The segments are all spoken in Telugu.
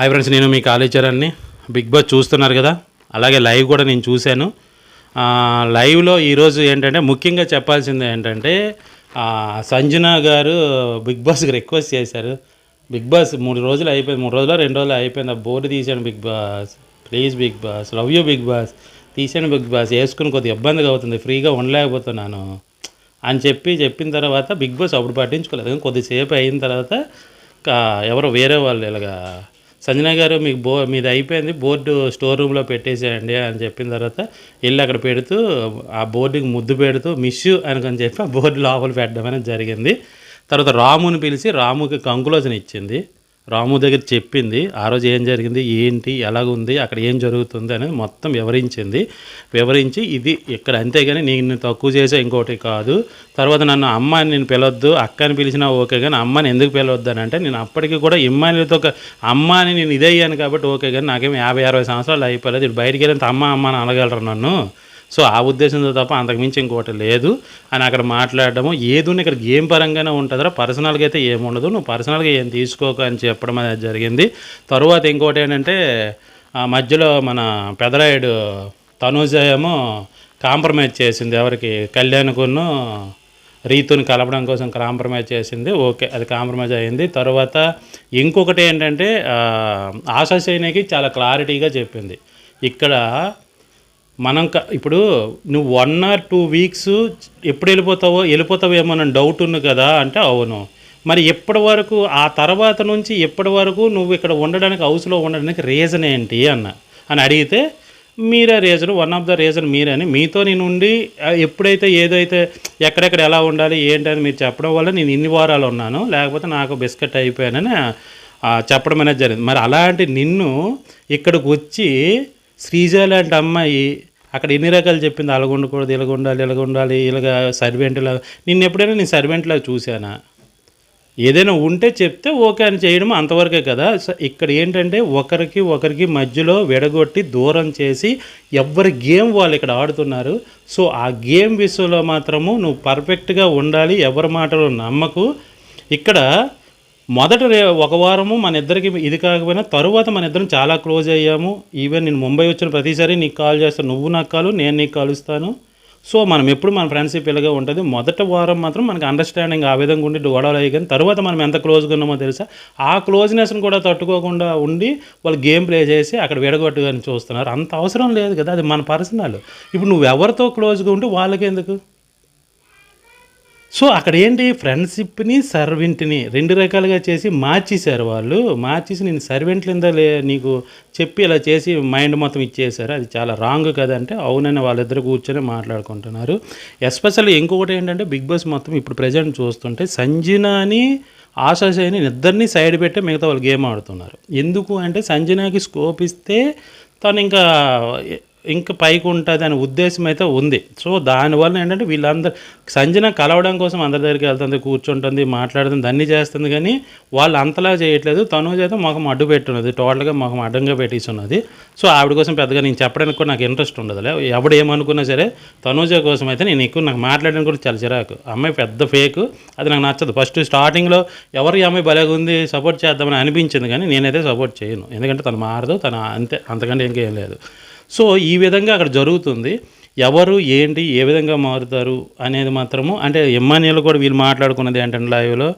హాయ్ ఫ్రెండ్స్ నేను మీ కాళీచరణ్ని బిగ్ బాస్ చూస్తున్నారు కదా? అలాగే లైవ్ కూడా నేను చూశాను. లైవ్లో ఈరోజు ఏంటంటే ముఖ్యంగా చెప్పాల్సింది ఏంటంటే సంజన గారు బిగ్ బాస్కి రిక్వెస్ట్ చేశారు. బిగ్ బాస్ మూడు రోజులు అయిపోయింది మూడు రోజులు రెండు రోజులు అయిపోయింది. ఆ బోర్డు తీసాను big boss please big boss love you big boss తీసాను బిగ్ బాస్ వేసుకుని కొద్దిగా ఇబ్బందిగా అవుతుంది. ఫ్రీగా ఉండలేకపోతున్నాను అని చెప్పి చెప్పిన తర్వాత బిగ్ బాస్ అప్పుడు పట్టించుకోలేదు. కొద్దిసేపు అయిన తర్వాత ఎవరో వేరే వాళ్ళు ఇలాగా సంజన గారు మీకు బో మీది అయిపోయింది బోర్డు స్టోర్ రూమ్లో పెట్టేసేయండి అని చెప్పిన తర్వాత వెళ్ళి అక్కడ పెడుతూ ఆ బోర్డుకి ముద్దు పెడుతూ మిష్యూ యూ అని చెప్పి ఆ బోర్డు లోపల పెట్టడం అనేది జరిగింది. తర్వాత రాముని పిలిచి రాముకి కంకులోచన ఇచ్చింది. రాము దగ్గర చెప్పింది ఆ రోజు ఏం జరిగింది ఏంటి ఎలాగుంది అక్కడ ఏం జరుగుతుంది అనేది మొత్తం వివరించింది. వివరించి ఇది ఇక్కడ అంతేగాని నేను తక్కువ చేసే ఇంకోటి కాదు. తర్వాత నన్ను అమ్మాయిని నేను పిలవద్దు అక్కని పిలిచినా ఓకే కానీ అమ్మని ఎందుకు పిలవద్దు అని అంటే నేను అప్పటికి కూడా ఇమ్మాయిలతో ఒక అమ్మ అని నేను ఇదే అయ్యాను కాబట్టి ఓకే కానీ నాకేం యాభై అరవై సంవత్సరాలు అయిపోలేదు. ఇటు బయటికి వెళ్ళిన అమ్మ అమ్మ అని అనగలరు నన్ను? సో ఆ ఉద్దేశంతో తప్ప అంతకుమించి ఇంకోటి లేదు. అని అక్కడ మాట్లాడడము ఏదో ఇక్కడ గేమ్ పరంగానే ఉంటుందిరా. పర్సనల్గా అయితే ఏముండదు నువ్వు పర్సనల్గా ఏం తీసుకోక అని చెప్పడం అనేది జరిగింది. తరువాత ఇంకోటి ఏంటంటే ఆ మధ్యలో మన పెదరాయుడు తనూజ ఏమో కాంప్రమైజ్ చేసింది. ఎవరికి? కళ్యాణ్కును రీతుని కలపడం కోసం కాంప్రమైజ్ చేసింది. ఓకే అది కాంప్రమైజ్ అయింది. తర్వాత ఇంకొకటి ఏంటంటే ఆశా సైనికి చాలా క్లారిటీగా చెప్పింది. ఇక్కడ మనం క- ఇప్పుడు నువ్వు వన్ ఆర్ టూ వీక్స్ ఎప్పుడు వెళ్ళిపోతావో వెళ్ళిపోతావేమో అని డౌట్ ఉంది కదా అంటే అవును. మరి ఎప్పటి వరకు ఆ తర్వాత నుంచి ఎప్పటి వరకు నువ్వు ఇక్కడ ఉండడానికి హౌస్లో ఉండడానికి రీజన్ ఏంటి అన్న? అని అడిగితే మీరే reason one of the reason మీరని మీతో నేను ఉండి ఎప్పుడైతే ఏదైతే ఎక్కడెక్కడ ఎలా ఉండాలి ఏంటని మీరు చెప్పడం వల్ల నేను ఇన్ని వారాలు ఉన్నాను లేకపోతే నాకు బిస్కెట్ అయిపోయానని చెప్పడం అనేది జరిగింది. మరి అలాంటి నిన్ను ఇక్కడికి వచ్చి శ్రీజ లాంటి అమ్మాయి అక్కడ ఎన్ని రకాలు చెప్పింది? అలాగ ఉండకూడదు ఇలాగ ఉండాలి ఇలాగ ఉండాలి ఇలాగ సర్వెంట్ లాగా నిన్ను ఎప్పుడైనా నేను సర్వెంట్లాగా చూశానా? ఏదైనా ఉంటే చెప్తే ఓకే అని చేయడం అంతవరకే కదా. సో ఇక్కడ ఏంటంటే ఒకరికి ఒకరికి మధ్యలో విడగొట్టి దూరం చేసి ఎవరి గేమ్ వాళ్ళు ఇక్కడ ఆడుతున్నారు. సో ఆ గేమ్ విషయంలో మాత్రము నువ్వు పర్ఫెక్ట్గా ఉండాలి ఎవరి మాటలు నమ్మకు. ఇక్కడ మొదట రే ఒక వారము మన ఇద్దరికి ఇది కాకపోయినా తరువాత మన ఇద్దరం చాలా క్లోజ్ అయ్యాము. ఈవెన్ నేను ముంబై వచ్చిన ప్రతిసారి నీకు కాల్ చేస్తాను నువ్వు నాకు కాలు నేను నీకు కాలుస్తాను సో మనం ఎప్పుడు మన ఫ్రెండ్షిప్ ఇలాగే ఉంటుంది. మొదట వారం మాత్రం మనకి అండర్స్టాండింగ్ ఆ విధంగా ఉండి గొడవలు అయ్యి కానీ తర్వాత మనం ఎంత క్లోజ్గా ఉన్నామో తెలుసా? ఆ క్లోజ్నెస్ని కూడా తట్టుకోకుండా ఉండి వాళ్ళు గేమ్ ప్లే చేసి అక్కడ విడగొట్టుకొని చూస్తున్నారు. అంత అవసరం లేదు కదా అది మన పర్సనల్ ఇప్పుడు నువ్వు ఎవరితో క్లోజ్గా ఉంటే వాళ్ళకి ఎందుకు సో అక్కడ ఏంటి? ఫ్రెండ్షిప్ని సర్వెంట్ని రెండు రకాలుగా చేసి మార్చేశారు వాళ్ళు. మార్చేసి నేను సర్వెంట్ కింద లే నీకు చెప్పి ఇలా చేసి మైండ్ మొత్తం ఇచ్చేసారు అది చాలా రాంగ్ కదంటే అవునని వాళ్ళిద్దరు కూర్చొని మాట్లాడుకుంటున్నారు. ఎస్పెషల్లీ ఇంకొకటి ఏంటంటే బిగ్ బాస్ మొత్తం ఇప్పుడు ప్రజెంట్ చూస్తుంటే సంజనాని ఆశాశయని ఇద్దరిని సైడ్ పెట్టి మిగతా వాళ్ళు గేమ్ ఆడుతున్నారు. ఎందుకు అంటే సంజనాకి స్కోప్ ఇస్తే తను ఇంకా ఇంకా పైకి ఉంటుంది అనే ఉద్దేశం అయితే ఉంది. సో దానివల్ల ఏంటంటే వీళ్ళందరూ సంజన కలవడం కోసం అందరి దగ్గరికి వెళ్తుంది కూర్చుంటుంది మాట్లాడుతుంది అన్నీ చేస్తుంది కానీ వాళ్ళు అంతలా చేయట్లేదు. తను అయితే మొహం అడ్డు పెట్టున్నది టోటల్గా మొహం అడ్డంగా పెట్టిస్తున్నది సో ఆవిడ కోసం పెద్దగా నేను చెప్పడానికి కూడా నాకు ఇంట్రెస్ట్ ఉండదులే. ఎవడు ఏమనుకున్నా సరే తనూజ కోసం అయితే నేను ఎక్కువ నాకు మాట్లాడడానికి కూడా చాలా చిరాకు. అమ్మాయి పెద్ద ఫేక్ అది నాకు నచ్చదు. ఫస్ట్ స్టార్టింగ్లో ఎవరు ఈ అమ్మాయి భలేగా ఉంది సపోర్ట్ చేద్దామని అనిపించింది కానీ నేనైతే సపోర్ట్ చేయను. ఎందుకంటే తను మారదు తను అంతే అంతకంటే ఇంకేం లేదు. సో ఈ విధంగా అక్కడ జరుగుతుంది. ఎవరు ఏంటి ఏ విధంగా మారుతారు అనేది మాత్రము అంటే ఎమ్మానియలు కూడా వీళ్ళు మాట్లాడుకున్నది ఏంటంటే లైవ్లో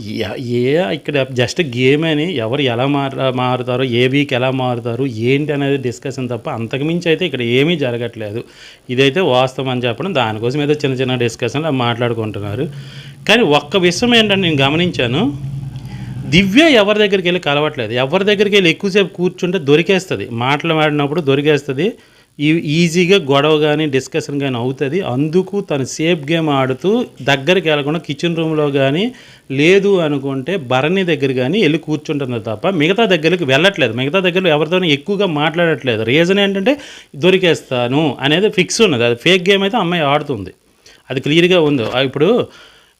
ఏ- ఇక్కడ జస్ట్ గేమ్ అని ఎవరు ఎలా మార మారుతారో ఏ వీక్ ఎలా మారుతారు ఏంటి అనేది డిస్కషన్ తప్ప అంతకుమించి అయితే ఇక్కడ ఏమీ జరగట్లేదు. ఇదైతే వాస్తవం అని చెప్పడం దానికోసం ఏదో చిన్న చిన్న డిస్కషన్లు మాట్లాడుకుంటున్నారు. కానీ ఒక్క విషయం ఏంటంటే నేను గమనించాను దివ్య ఎవరి దగ్గరికి వెళ్ళి కలవట్లేదు. ఎవరి దగ్గరికి వెళ్ళి ఎక్కువసేపు కూర్చుంటే దొరికేస్తుంది. మాట్లాడినప్పుడు దొరికేస్తుంది. ఈ ఈజీగా గొడవ కానీ డిస్కషన్ కానీ అవుతుంది. అందుకు తను సేఫ్ గేమ్ ఆడుతూ దగ్గరికి వెళ్ళకుండా కిచెన్ రూమ్లో కానీ లేదు అనుకుంటే భరణి దగ్గర కానీ వెళ్ళి కూర్చుంటుంది తప్ప మిగతా దగ్గరికి వెళ్ళట్లేదు. మిగతా దగ్గర ఎవరితోనూ ఎక్కువగా మాట్లాడట్లేదు. రీజన్ ఏంటంటే దొరికేస్తాను అనేది ఫిక్స్ ఉన్నది. అది ఫేక్ గేమ్ అయితే అమ్మాయి ఆడుతుంది. అది క్లియర్గా ఉంది. ఇప్పుడు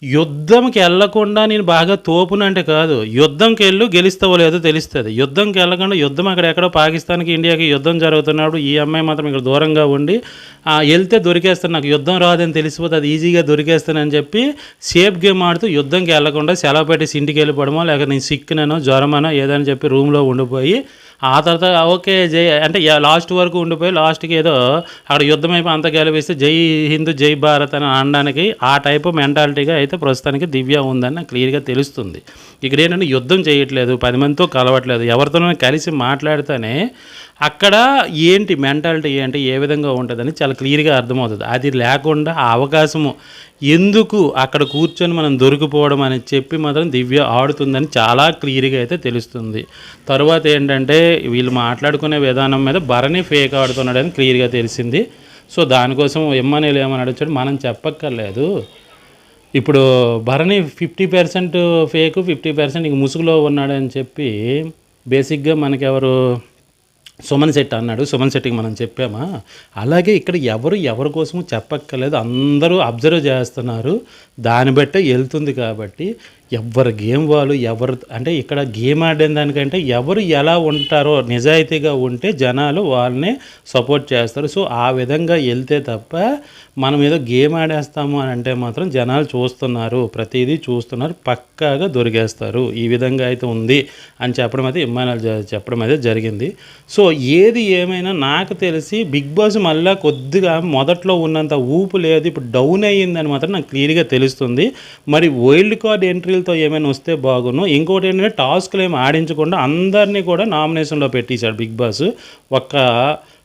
యుద్ధంకి వెళ్ళకుండా నేను బాగా తోపునంటే కాదు. యుద్ధంకి వెళ్ళు గెలుస్తావో లేదో తెలుస్తుంది. యుద్ధంకి వెళ్ళకుండా యుద్ధం అక్కడ ఎక్కడో పాకిస్తాన్కి ఇండియాకి యుద్ధం జరుగుతున్నప్పుడు ఈ అమ్మాయి మాత్రం ఇక్కడ దూరంగా ఉండి వెళ్తే దొరికేస్తాను నాకు యుద్ధం రాదని తెలిసిపోతే అది ఈజీగా దొరికేస్తానని చెప్పి సేఫ్ గేమ్ ఆడుతూ యుద్ధంకి వెళ్ళకుండా సెలవు పెట్టేసి ఇంటికి వెళ్ళిపోవడమో లేక నేను సిక్కినో జ్వరమనో ఏదని చెప్పి రూమ్లో ఉండిపోయి ఆ తర్వాత ఓకే జై అంటే లాస్ట్ వరకు ఉండిపోయి లాస్ట్కి ఏదో అక్కడ యుద్ధం అయిపోయి అంత గెలిపిస్తే జై హిందూ జై భారత్ అని అనడానికి ఆ టైప్ మెంటాలిటీగా అయితే ప్రస్తుతానికి దివ్య ఉందని నాకు క్లియర్గా తెలుస్తుంది. ఇక్కడ ఏంటంటే యుద్ధం చేయట్లేదు పది మందితో కలవట్లేదు ఎవరితోనైనా కలిసి మాట్లాడితేనే అక్కడ ఏంటి మెంటాలిటీ ఏంటి ఏ విధంగా ఉంటుందని చాలా క్లియర్గా అర్థమవుతుంది. అది లేకుండా ఆ అవకాశము ఎందుకు అక్కడ కూర్చొని మనం దొరికిపోవడం అని చెప్పి మాత్రం దివ్య ఆడుతుందని చాలా క్లియర్గా అయితే తెలుస్తుంది. తర్వాత ఏంటంటే వీళ్ళు మాట్లాడుకునే విధానం మీద భరణి ఫేక్ ఆడుతున్నాడని క్లియర్గా తెలిసింది. సో దానికోసం ఎమ్మనేలు ఏమని అడగచ్చాడు మనం చెప్పక్కర్లేదు. ఇప్పుడు Bharani fifty percent fake fifty percent ఇంక ముసుగులో ఉన్నాడని చెప్పి బేసిక్గా మనకెవరు సుమన్ శెట్టి అన్నాడు. సుమన్ శెట్టికి మనం చెప్పామా? అలాగే ఇక్కడ ఎవరు ఎవరి కోసము చెప్పక్కర్లేదు. అందరూ అబ్జర్వ్ చేస్తున్నారు. దాన్ని బట్టే వెళ్తుంది కాబట్టి ఎవరి గేమ్ వాళ్ళు ఎవరు అంటే ఇక్కడ గేమ్ ఆడే దానికంటే ఎవరు ఎలా ఉంటారో నిజాయితీగా ఉంటే జనాలు వాళ్ళని సపోర్ట్ చేస్తారు. సో ఆ విధంగా వెళ్తే తప్ప మనం ఏదో గేమ్ ఆడేస్తాము అని అంటే మాత్రం జనాలు చూస్తున్నారు ప్రతిదీ చూస్తున్నారు పక్కాగా దొరికేస్తారు. ఈ విధంగా అయితే ఉంది అని చెప్పడం అయితే ఇమ్మానాలు చెప్పడం అయితే జరిగింది. సో ఏది ఏమైనా నాకు తెలిసి బిగ్ బాస్ మళ్ళీ కొద్దిగా మొదట్లో ఉన్నంత ఊపు లేదు ఇప్పుడు డౌన్ అయ్యిందని మాత్రం నాకు క్లియర్గా తెలుస్తుంది. మరి వైల్డ్ కార్డ్ ఎంట్రీలతో ఏమైనా వస్తే బాగును. ఇంకోటి ఏంటంటే టాస్క్లు ఏమి ఆడించకుండా అందరినీ కూడా నామినేషన్లో పెట్టేశాడు బిగ్ బాస్ ఒక్క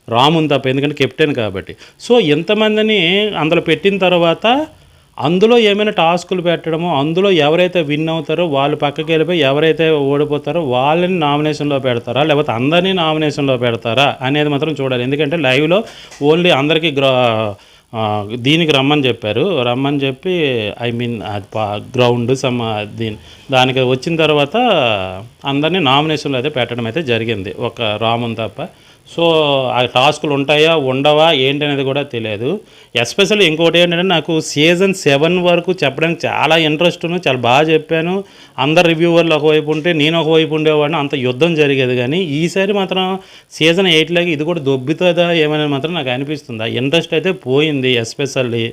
రాముని తప్ప ఎందుకంటే కెప్టెన్ కాబట్టి. సో ఎంతమందిని అందులో పెట్టిన తర్వాత అందులో ఏమైనా టాస్కులు పెట్టడమో అందులో ఎవరైతే విన్ అవుతారో వాళ్ళు పక్కకి వెళ్ళిపోయి ఎవరైతే ఓడిపోతారో వాళ్ళని నామినేషన్లో పెడతారా? లేకపోతే అందరినీ నామినేషన్లో పెడతారా? అనేది మాత్రం చూడాలి. ఎందుకంటే లైవ్లో ఓన్లీ అందరికీ గ్రా దీనికి రమ్మని చెప్పారు. రమ్మని చెప్పి ఐ మీన్ గ్రౌండ్ సమ్ దీని దానికి వచ్చిన తర్వాత అందరినీ నామినేషన్లో అయితే పెట్టడం అయితే జరిగింది. ఒక రాముని తప్ప. సో ఆ టాస్కులు ఉంటాయా ఉండవా ఏంటి అనేది కూడా తెలియదు. ఎస్పెషల్లీ ఇంకోటి ఏంటంటే నాకు సీజన్ సెవెన్ వరకు చెప్పడానికి చాలా ఇంట్రెస్ట్ చాలా బాగా చెప్పాను. అందరు రివ్యూవర్లు ఒకవైపు ఉంటే నేను ఒకవైపు ఉండేవాడిని అంత యుద్ధం జరిగేది కానీ ఈసారి మాత్రం సీజన్ ఎయిట్లాగా ఇది కూడా దొబ్బుతుందా ఏమైనా మాత్రం నాకు అనిపిస్తుంది. ఆ ఇంట్రెస్ట్ అయితే పోయింది ఎస్పెషల్లీ.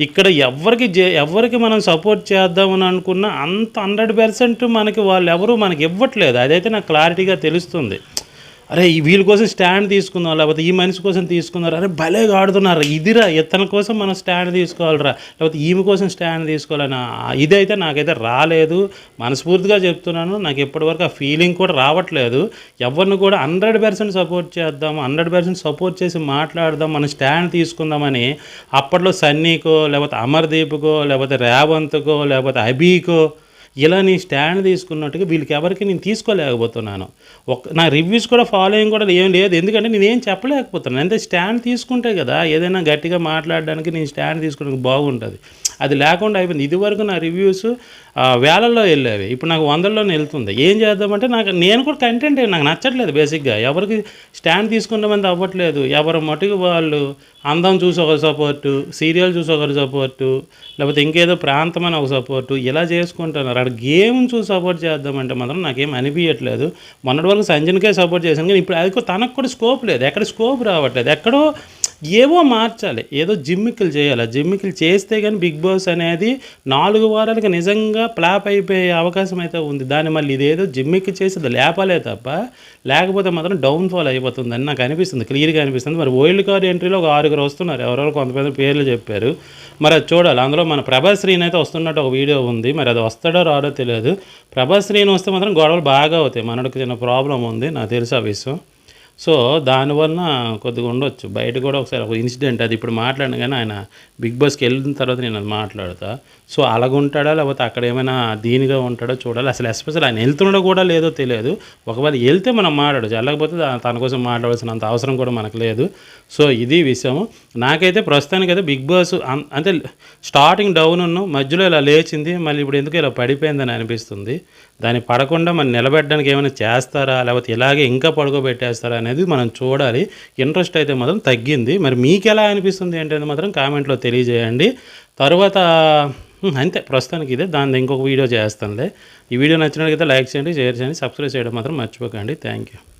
ఇక్కడ ఎవరికి జే- ఎవరికి మనం సపోర్ట్ చేద్దామని అనుకున్నా అంత హండ్రెడ్ పర్సెంట్ మనకి వాళ్ళు ఎవరు మనకి ఇవ్వట్లేదు. అదైతే నాకు క్లారిటీగా తెలుస్తుంది. అరే ఈ వీళ్ళ కోసం స్టాండ్ తీసుకుందాం లేకపోతే ఈ మనిషి కోసం తీసుకున్నారు అరే భలే ఆడుతున్నారు ఇదిరా ఇతని కోసం మనం స్టాండ్ తీసుకోవాలిరా. లేకపోతే ఈమె కోసం స్టాండ్ తీసుకోవాలని ఇదైతే నాకైతే రాలేదు. మనస్ఫూర్తిగా చెప్తున్నాను నాకు ఇప్పటివరకు ఆ ఫీలింగ్ కూడా రావట్లేదు. ఎవరిని కూడా హండ్రెడ్ పర్సెంట్ సపోర్ట్ చేద్దాం హండ్రెడ్ పర్సెంట్ సపోర్ట్ చేసి మాట్లాడదాం మనం స్టాండ్ తీసుకుందామని అప్పట్లో సన్నీకో లేకపోతే అమర్దీప్కో లేకపోతే రేవంత్కో లేకపోతే అబీకో ఇలా నేను స్టాండ్ తీసుకున్నట్టుగా వీళ్ళకి ఎవరికి నేను తీసుకోలేకపోతున్నాను. ఒక నా రివ్యూస్ కూడా ఫాలోయింగ్ కూడా ఏం లేదు. ఎందుకంటే నేనేం చెప్పలేకపోతున్నాను. అంటే స్టాండ్ తీసుకుంటే కదా ఏదైనా గట్టిగా మాట్లాడడానికి నేను స్టాండ్ తీసుకోవడానికి బాగుంటుంది. అది లేకుండా అయిపోయింది. ఇదివరకు నా రివ్యూస్ వేలల్లో వెళ్ళేవి. ఇప్పుడు నాకు వందల్లోనే వెళ్తుంది. ఏం చేద్దామంటే నాకు నేను కూడా కంటెంట్ నాకు నచ్చట్లేదు బేసిక్గా ఎవరికి స్టాండ్ తీసుకున్న మంది అవ్వట్లేదు. ఎవరు మటుకు వాళ్ళు అందం చూసి ఒక సపోర్టు సీరియల్ చూసి ఒకరు సపోర్టు లేకపోతే ఇంకేదో ప్రాంతం అని ఒక సపోర్టు ఇలా చేసుకుంటున్నారు. అక్కడ గేమ్ చూసి సపోర్ట్ చేద్దామంటే మాత్రం నాకేం అనిపించట్లేదు మొన్నటి వరకు సంజన్కే సపోర్ట్ చేశాను. కానీ ఇప్పుడు అది కూడా తనకు కూడా స్కోప్ లేదు. ఎక్కడ స్కోప్ రావట్లేదు. ఎక్కడో ఏవో మార్చాలి. ఏదో జిమ్మికులు చేయాలి. జిమ్మికులు చేస్తే కానీ బిగ్ బాస్ అనేది నాలుగు వారాలకి నిజంగా ప్లాప్ అయిపోయే అవకాశం అయితే ఉంది. దాన్ని మళ్ళీ ఇదేదో జిమ్మికి చేసేది లేపాలే తప్ప లేకపోతే మాత్రం డౌన్ఫాల్ అయిపోతుందని నాకు అనిపిస్తుంది. క్లియర్గా అనిపిస్తుంది. మరి వైల్డ్ కార్డ్ ఎంట్రీలో ఒక ఆరుగురు వస్తున్నారు. ఎవరెవరు కొంతమంది పేర్లు చెప్పారు. మరి అది చూడాలి. అందులో మన ప్రభాస్ శ్రీని అయితే వస్తున్నట్టు ఒక వీడియో ఉంది. మరి అది వస్తాడో రాడో తెలియదు. ప్రభాస్ శ్రీని వస్తే మాత్రం గొడవలు బాగా అవుతాయి. మనకు చిన్న ప్రాబ్లం ఉంది. నాకు తెలుసు ఆ విషయం. సో దానివల్ల కొద్దిగా ఉండొచ్చు. బయట కూడా ఒకసారి ఒక ఇన్సిడెంట్ అది ఇప్పుడు మాట్లాడిన కానీ ఆయన బిగ్ బాస్కి వెళ్ళిన తర్వాత నేను అది మాట్లాడతా. సో అలాగుంటాడా? లేకపోతే అక్కడ ఏమైనా దీనిగా ఉంటాడో? చూడాలి. అసలు ఎస్పెషల్ ఆయన వెళ్తున్నాడో కూడా లేదో తెలియదు. ఒకవేళ వెళ్తే మనం మాట్లాడచ్చు. వెళ్ళకపోతే తన కోసం మాట్లాడాల్సినంత అవసరం కూడా మనకు లేదు. సో ఇది విషయం. నాకైతే ప్రస్తుతానికైతే బిగ్ బాస్ అన్- అంటే స్టార్టింగ్ డౌన్ ఉన్న మధ్యలో ఇలా లేచింది మళ్ళీ ఇప్పుడు ఎందుకు ఇలా పడిపోయిందని అనిపిస్తుంది. దాన్ని పడకుండా మనం నిలబెట్టడానికి ఏమైనా చేస్తారా? లేకపోతే ఇలాగే ఇంకా పడుకోబెట్టేస్తారా అనేది మనం చూడాలి. ఇంట్రెస్ట్ అయితే మాత్రం తగ్గింది. మరి మీకు ఎలా అనిపిస్తుంది ఏంటనేది మాత్రం కామెంట్లో తెలియజేయండి. తర్వాత అంతే. ప్రస్తుతానికి ఇదే. దాని ఇంకొక వీడియో చేస్తానులే. ఈ వీడియో నచ్చినట్లయితే లైక్ చేయండి షేర్ చేయండి సబ్స్క్రైబ్ చేయడం మాత్రం మర్చిపోకండి. Thank you.